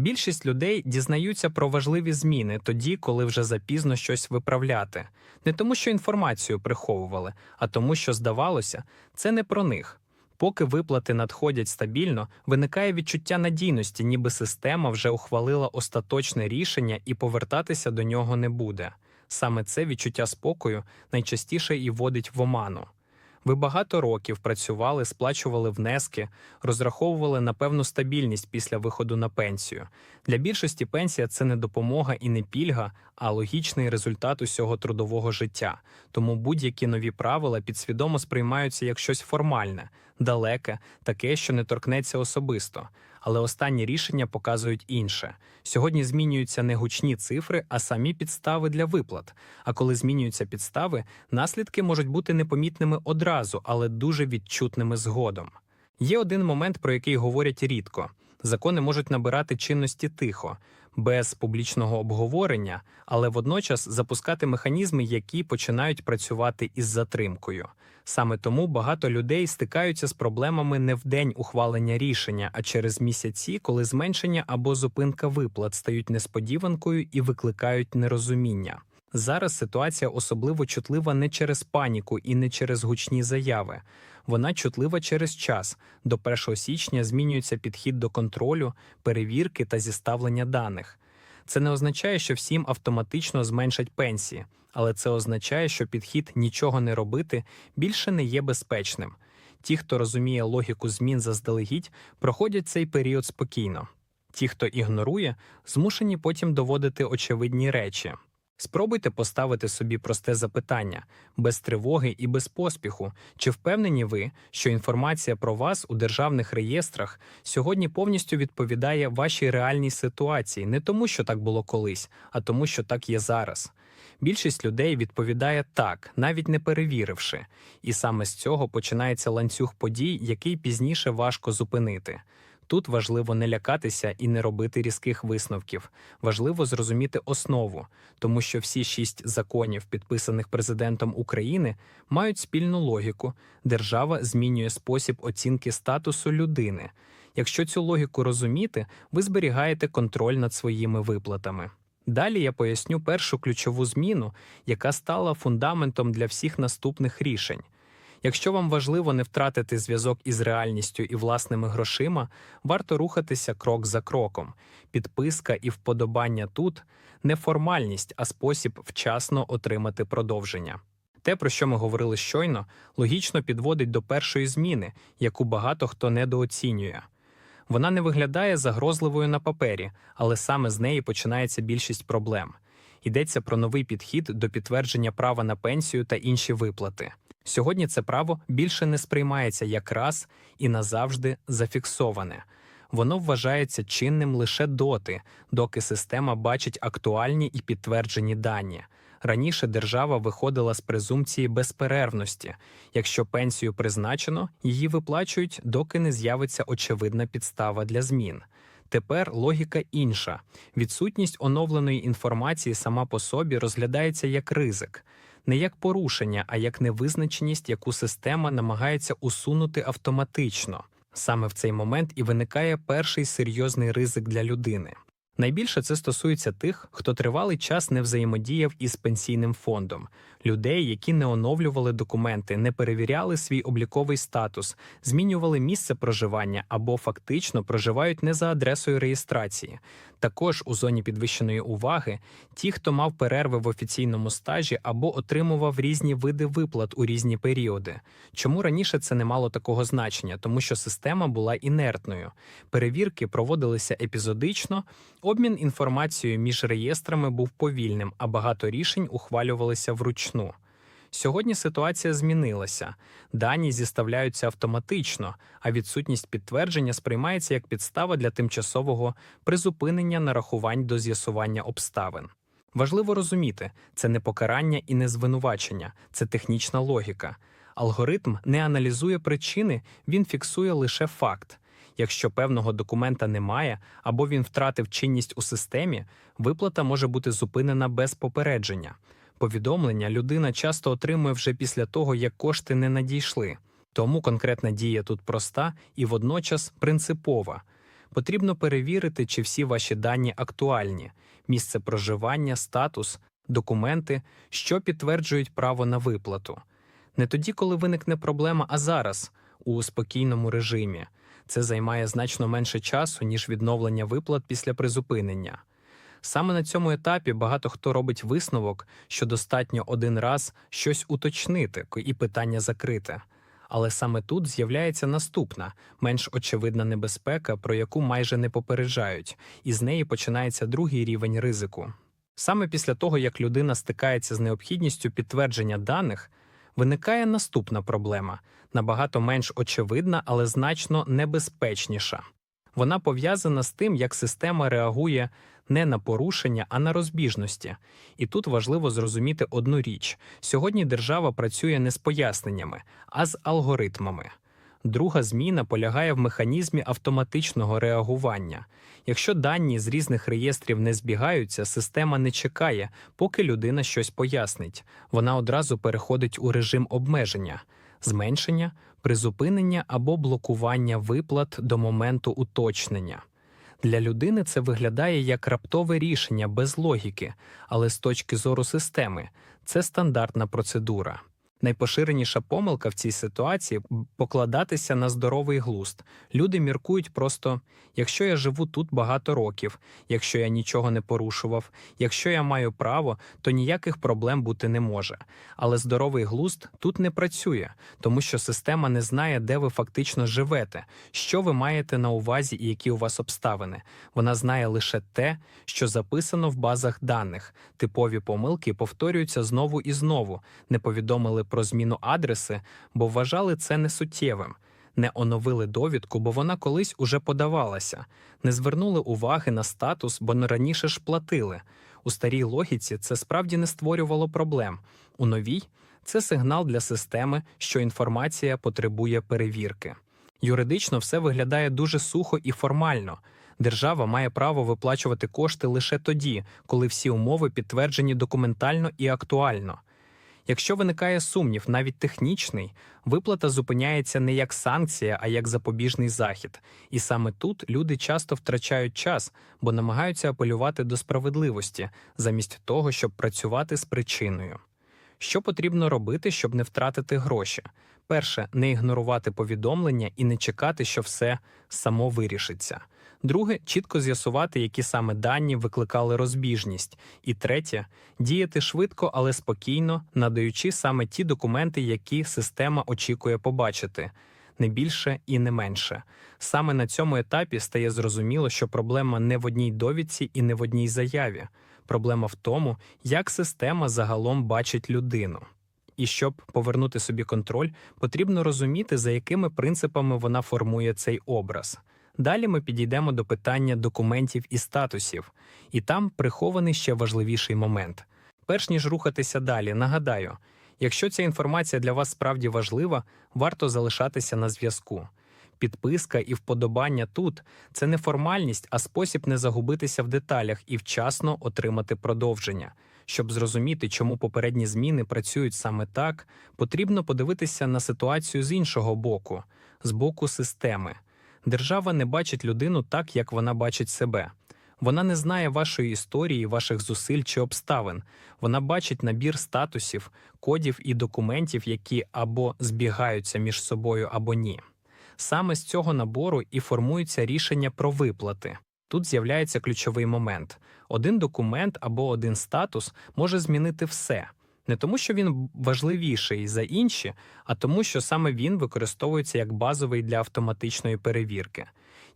Більшість людей дізнаються про важливі зміни тоді, коли вже запізно щось виправляти. Не тому, що інформацію приховували, а тому, що здавалося, це не про них. Поки виплати надходять стабільно, виникає відчуття надійності, ніби система вже ухвалила остаточне рішення і повертатися до нього не буде. Саме це відчуття спокою найчастіше і вводить в оману. Ви багато років працювали, сплачували внески, розраховували на певну стабільність після виходу на пенсію. Для більшості пенсія це не допомога і не пільга, а логічний результат усього трудового життя. Тому будь-які нові правила підсвідомо сприймаються як щось формальне, далеке, таке, що не торкнеться особисто. Але останні рішення показують інше. Сьогодні змінюються не гучні цифри, а самі підстави для виплат. А коли змінюються підстави, наслідки можуть бути непомітними одразу, але дуже відчутними згодом. Є один момент, про який говорять рідко: закони можуть набирати чинності тихо, без публічного обговорення, але водночас запускати механізми, які починають працювати із затримкою. Саме тому багато людей стикаються з проблемами не в день ухвалення рішення, а через місяці, коли зменшення або зупинка виплат стають несподіванкою і викликають нерозуміння. Зараз ситуація особливо чутлива не через паніку і не через гучні заяви. Вона чутлива через час. До 1 січня змінюється підхід до контролю, перевірки та зіставлення даних. Це не означає, що всім автоматично зменшать пенсії, але це означає, що підхід нічого не робити більше не є безпечним. Ті, хто розуміє логіку змін заздалегідь, проходять цей період спокійно. Ті, хто ігнорує, змушені потім доводити очевидні речі. Спробуйте поставити собі просте запитання без тривоги і без поспіху. Чи впевнені ви, що інформація про вас у державних реєстрах сьогодні повністю відповідає вашій реальній ситуації, не тому, що так було колись, а тому, що так є зараз? Більшість людей відповідає так, навіть не перевіривши, і саме з цього починається ланцюг подій, який пізніше важко зупинити. Тут важливо не лякатися і не робити різких висновків. Важливо зрозуміти основу, тому що всі шість законів, підписаних президентом України, мають спільну логіку. Держава змінює спосіб оцінки статусу людини. Якщо цю логіку розуміти, ви зберігаєте контроль над своїми виплатами. Далі я поясню першу ключову зміну, яка стала фундаментом для всіх наступних рішень. Якщо вам важливо не втратити зв'язок із реальністю і власними грошима, варто рухатися крок за кроком. Підписка і вподобання тут не формальність, а спосіб вчасно отримати продовження. Те, про що ми говорили щойно, логічно підводить до першої зміни, яку багато хто недооцінює. Вона не виглядає загрозливою на папері, але саме з неї починається більшість проблем. Йдеться про новий підхід до підтвердження права на пенсію та інші виплати. Сьогодні це право більше не сприймається як раз і назавжди зафіксоване. Воно вважається чинним лише доти, доки система бачить актуальні і підтверджені дані. Раніше держава виходила з презумпції безперервності. Якщо пенсію призначено, її виплачують, доки не з'явиться очевидна підстава для змін. Тепер логіка інша. Відсутність оновленої інформації сама по собі розглядається як ризик не як порушення, а як невизначеність, яку система намагається усунути автоматично. Саме в цей момент і виникає перший серйозний ризик для людини. Найбільше це стосується тих, хто тривалий час не взаємодіяв із пенсійним фондом, людей, які не оновлювали документи, не перевіряли свій обліковий статус, змінювали місце проживання або фактично проживають не за адресою реєстрації. Також у зоні підвищеної уваги ті, хто мав перерви в офіційному стажі або отримував різні види виплат у різні періоди. Чому раніше це не мало такого значення? Тому що система була інертною. Перевірки проводилися епізодично, обмін інформацією між реєстрами був повільним, а багато рішень ухвалювалися вручну. Сьогодні ситуація змінилася. Дані зіставляються автоматично, а відсутність підтвердження сприймається як підстава для тимчасового призупинення нарахувань до з'ясування обставин. Важливо розуміти, це не покарання і не звинувачення, це технічна логіка. Алгоритм не аналізує причини, він фіксує лише факт. Якщо певного документа немає або він втратив чинність у системі, виплата може бути зупинена без попередження. Повідомлення людина часто отримує вже після того, як кошти не надійшли. Тому конкретна дія тут проста і водночас принципова. потрібно перевірити, чи всі ваші дані актуальні, місце проживання, статус, документи, що підтверджують право на виплату. Не тоді, коли виникне проблема, а зараз, у спокійному режимі. Це займає значно менше часу, ніж відновлення виплат після призупинення. Саме на цьому етапі багато хто робить висновок, що достатньо один раз щось уточнити і питання закрите. Але саме тут з'являється наступна, менш очевидна небезпека, про яку майже не попереджають, і з неї починається другий рівень ризику. Саме після того, як людина стикається з необхідністю підтвердження даних, виникає наступна проблема, набагато менш очевидна, але значно небезпечніша. Вона пов'язана з тим, як система реагує не на порушення, а на розбіжності. І тут важливо зрозуміти одну річ: сьогодні держава працює не з поясненнями, а з алгоритмами. Друга зміна полягає в механізмі автоматичного реагування. Якщо дані з різних реєстрів не збігаються, система не чекає, поки людина щось пояснить. Вона одразу переходить у режим обмеження, зменшення, призупинення або блокування виплат до моменту уточнення. Для людини це виглядає як раптове рішення без логіки, але з точки зору системи це стандартна процедура. Найпоширеніша помилка в цій ситуації покладатися на здоровий глузд. Люди міркують просто: якщо я живу тут багато років, якщо я нічого не порушував, якщо я маю право, то ніяких проблем бути не може. Але здоровий глузд тут не працює, тому що система не знає, де ви фактично живете, що ви маєте на увазі і які у вас обставини. Вона знає лише те, що записано в базах даних. Типові помилки повторюються знову і знову. Не повідомили про зміну адреси, бо вважали це несуттєвим. Не оновили довідку, бо вона колись уже подавалася, не звернули уваги на статус, бо не раніше ж платили. У старій логіці це справді не створювало проблем. У новій це сигнал для системи, що інформація потребує перевірки. Юридично все виглядає дуже сухо і формально. Держава має право виплачувати кошти лише тоді, коли всі умови підтверджені документально і актуально. Якщо виникає сумнів, навіть технічний, виплата зупиняється не як санкція, а як запобіжний захід. І саме тут люди часто втрачають час, бо намагаються апелювати до справедливості, замість того, щоб працювати з причиною. Що потрібно робити, щоб не втратити гроші? Перше, не ігнорувати повідомлення і не чекати, що все само вирішиться. Друге, чітко з'ясувати, які саме дані викликали розбіжність. І третє діяти швидко, але спокійно, надаючи саме ті документи, які система очікує побачити. Не більше і не менше. Саме на цьому етапі стає зрозуміло, що проблема не в одній довідці і не в одній заяві. Проблема в тому, як система загалом бачить людину. І щоб повернути собі контроль, потрібно розуміти, за якими принципами вона формує цей образ. Далі ми підійдемо до питання документів і статусів, і там прихований ще важливіший момент. Перш ніж рухатися далі, нагадаю, якщо ця інформація для вас справді важлива, варто залишатися на зв'язку. Підписка і вподобання тут це не формальність, а спосіб не загубитися в деталях і вчасно отримати продовження. Щоб зрозуміти, чому попередні зміни працюють саме так, потрібно подивитися на ситуацію з іншого боку, з боку системи. Держава не бачить людину так, як вона бачить себе. Вона не знає вашої історії, ваших зусиль чи обставин. Вона бачить набір статусів, кодів і документів, які або збігаються між собою, або ні. Саме з цього набору і формуються рішення про виплати. Тут з'являється ключовий момент: один документ або один статус може змінити все. Не тому, що він важливіший за інші, а тому, що саме він використовується як базовий для автоматичної перевірки.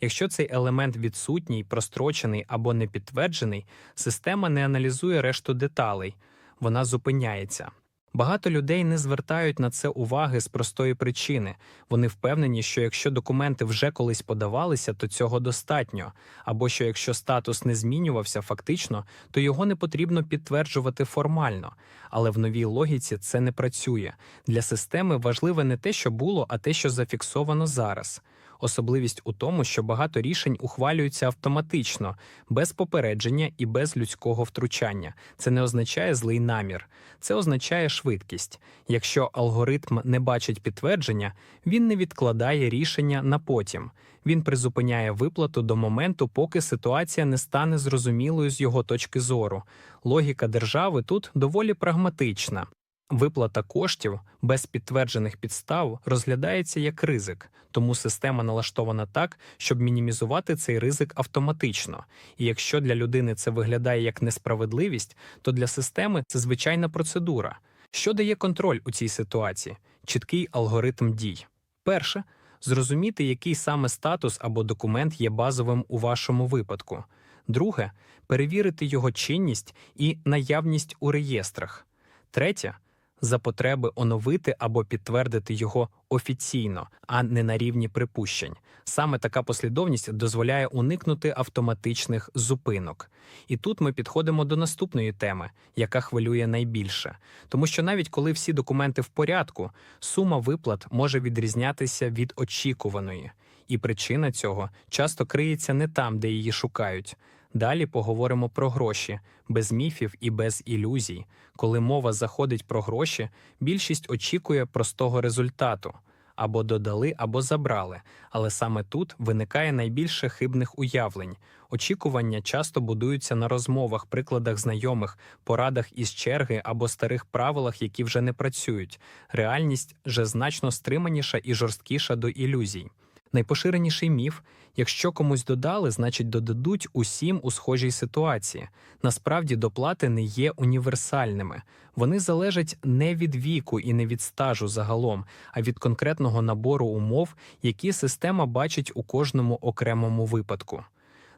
Якщо цей елемент відсутній, прострочений або не підтверджений, система не аналізує решту деталей, вона зупиняється. Багато людей не звертають на це уваги з простої причини. Вони впевнені, що якщо документи вже колись подавалися, то цього достатньо, або що якщо статус не змінювався фактично, то його не потрібно підтверджувати формально. Але в новій логіці це не працює. Для системи важливе не те, що було, а те, що зафіксовано зараз. Особливість у тому, що багато рішень ухвалюються автоматично, без попередження і без людського втручання. Це не означає злий намір, це означає швидкість. Якщо алгоритм не бачить підтвердження, він не відкладає рішення на потім. Він призупиняє виплату до моменту, поки ситуація не стане зрозумілою з його точки зору. Логіка держави тут доволі прагматична. Виплата коштів без підтверджених підстав розглядається як ризик, тому система налаштована так, щоб мінімізувати цей ризик автоматично. І якщо для людини це виглядає як несправедливість, то для системи це звичайна процедура. Що дає контроль у цій ситуації? Чіткий алгоритм дій. Перше зрозуміти, який саме статус або документ є базовим у вашому випадку. Друге перевірити його чинність і наявність у реєстрах. Третє за потреби оновити або підтвердити його офіційно, а не на рівні припущень. Саме така послідовність дозволяє уникнути автоматичних зупинок. І тут ми підходимо до наступної теми, яка хвилює найбільше, тому що навіть коли всі документи в порядку, сума виплат може відрізнятися від очікуваної, і причина цього часто криється не там, де її шукають. Далі поговоримо про гроші, без міфів і без ілюзій. Коли мова заходить про гроші, більшість очікує простого результату або додали, або забрали. Але саме тут виникає найбільше хибних уявлень. Очікування часто будуються на розмовах, прикладах знайомих, порадах із черги або старих правилах, які вже не працюють. Реальність же значно стриманіша і жорсткіша до ілюзій. Найпоширеніший міф: якщо комусь додали, значить додадуть усім у схожій ситуації. Насправді доплати не є універсальними. Вони залежать не від віку і не від стажу загалом, а від конкретного набору умов, які система бачить у кожному окремому випадку.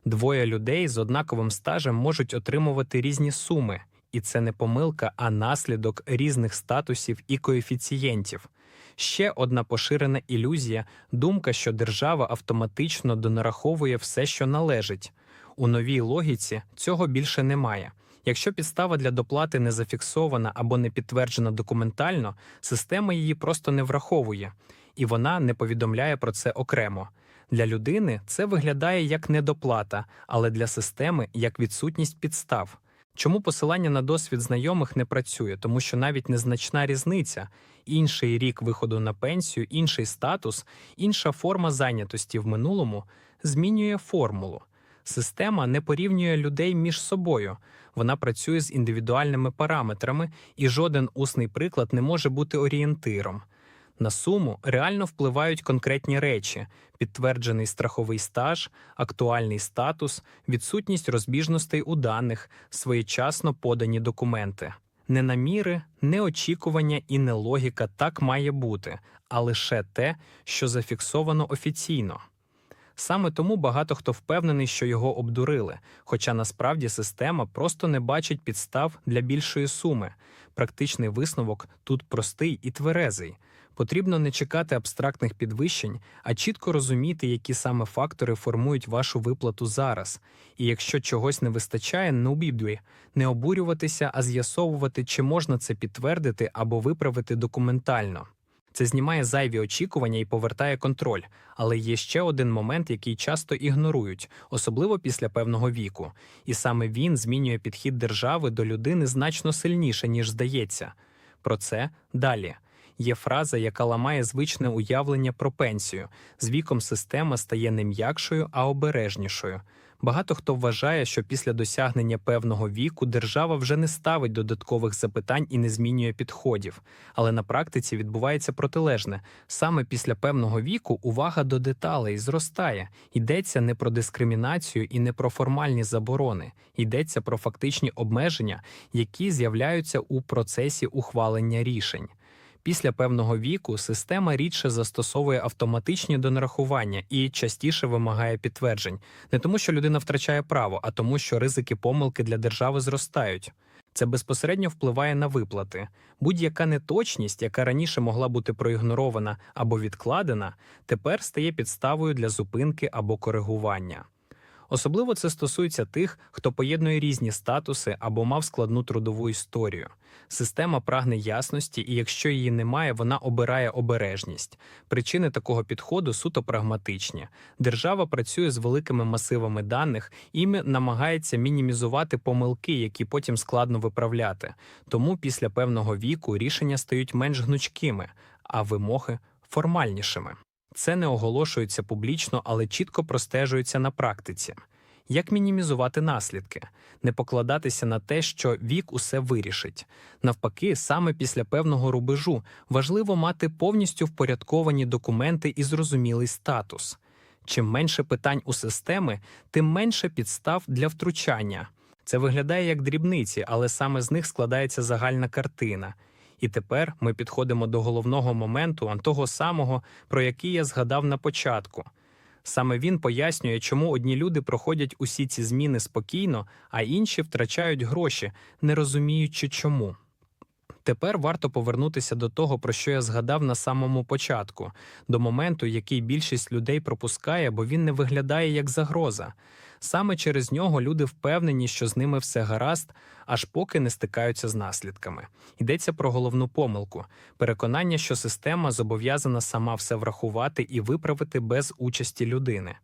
Двоє людей з однаковим стажем можуть отримувати різні суми, і це не помилка, а наслідок різних статусів і коефіцієнтів. Ще одна поширена ілюзія думка, що держава автоматично донараховує все, що належить. У новій логіці цього більше немає. Якщо підстава для доплати не зафіксована або не підтверджена документально, система її просто не враховує, і вона не повідомляє про це окремо. Для людини це виглядає як недоплата, але для системи як відсутність підстав. Чому посилання на досвід знайомих не працює? Тому що навіть незначна різниця, інший рік виходу на пенсію, інший статус, інша форма зайнятості в минулому змінює формулу. Система не порівнює людей між собою, вона працює з індивідуальними параметрами, і жоден усний приклад не може бути орієнтиром. На суму реально впливають конкретні речі: підтверджений страховий стаж, актуальний статус, відсутність розбіжностей у даних, своєчасно подані документи. Не наміри, не очікування і не логіка так має бути, а лише те, що зафіксовано офіційно. Саме тому багато хто впевнений, що його обдурили, хоча насправді система просто не бачить підстав для більшої суми. Практичний висновок тут простий і тверезий. Потрібно не чекати абстрактних підвищень, а чітко розуміти, які саме фактори формують вашу виплату зараз. І якщо чогось не вистачає, не обідуй, не обурюватися, а з'ясовувати, чи можна це підтвердити або виправити документально. Це знімає зайві очікування і повертає контроль. Але є ще один момент, який часто ігнорують, особливо після певного віку. І саме він змінює підхід держави до людини значно сильніше, ніж здається. Про це далі. Є фраза, яка ламає звичне уявлення про пенсію. З віком система стає не м'якшою, а обережнішою. Багато хто вважає, що після досягнення певного віку держава вже не ставить додаткових запитань і не змінює підходів. Але на практиці відбувається протилежне. Саме після певного віку увага до деталей зростає. Йдеться не про дискримінацію і не про формальні заборони, йдеться про фактичні обмеження, які з'являються у процесі ухвалення рішень. Після певного віку система рідше застосовує автоматичні донарахування і частіше вимагає підтверджень, не тому, що людина втрачає право, а тому, що ризики помилки для держави зростають. Це безпосередньо впливає на виплати. Будь-яка неточність, яка раніше могла бути проігнорована або відкладена, тепер стає підставою для зупинки або коригування. Особливо це стосується тих, хто поєднує різні статуси або мав складну трудову історію. Система прагне ясності, і якщо її немає, вона обирає обережність. Причини такого підходу суто прагматичні. Держава працює з великими масивами даних і намагається мінімізувати помилки, які потім складно виправляти. Тому після певного віку рішення стають менш гнучкими, а вимоги формальнішими. Це не оголошується публічно, але чітко простежується на практиці. Як мінімізувати наслідки, не покладатися на те, що вік усе вирішить. Навпаки, саме після певного рубежу важливо мати повністю впорядковані документи і зрозумілий статус. Чим менше питань у системи, тим менше підстав для втручання. Це виглядає як дрібниці, але саме з них складається загальна картина. І тепер ми підходимо до головного моменту, того самого, про який я згадав на початку. Саме він пояснює, чому одні люди проходять усі ці зміни спокійно, а інші втрачають гроші, не розуміючи чому. Тепер варто повернутися до того, про що я згадав на самому початку, до моменту, який більшість людей пропускає, бо він не виглядає як загроза. Саме через нього люди впевнені, що з ними все гаразд, аж поки не стикаються з наслідками. Йдеться про головну помилку переконання, що система зобов'язана сама все врахувати і виправити без участі людини.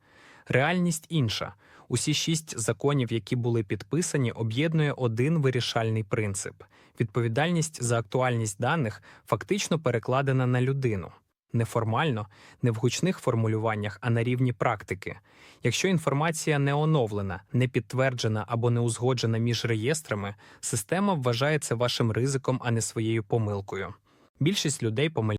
Реальність інша. Усі шість законів, які були підписані, об'єднує один вирішальний принцип: відповідальність за актуальність даних фактично перекладена на людину. Неформально, не в гучних формулюваннях, а на рівні практики. Якщо інформація не оновлена, не підтверджена або не узгоджена між реєстрами, система вважає це вашим ризиком, а не своєю помилкою. Більшість людей помиляється.